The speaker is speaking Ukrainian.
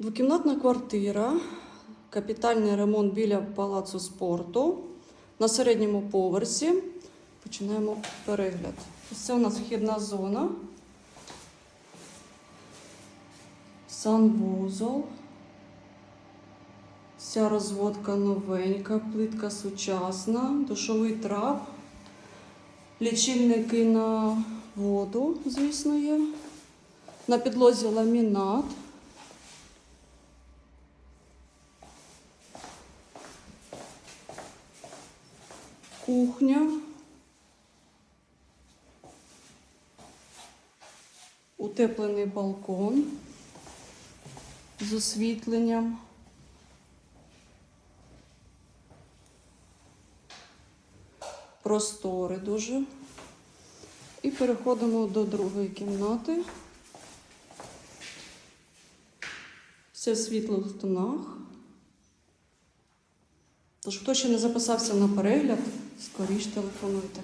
Двокімнатна квартира, капітальний ремонт біля палацу спорту на середньому поверсі. Починаємо перегляд. Ось Це у нас вхідна зона. Санвузол. Вся розводка новенька, плитка сучасна, душовий трап, лічильники на воду, звісно, є. На підлозі ламінат. Кухня. Утеплений балкон з освітленням. Простори дуже. І переходимо до другої кімнати. Все світло в тонах. Тож, хто ще не записався на перегляд, скоріш телефонуйте.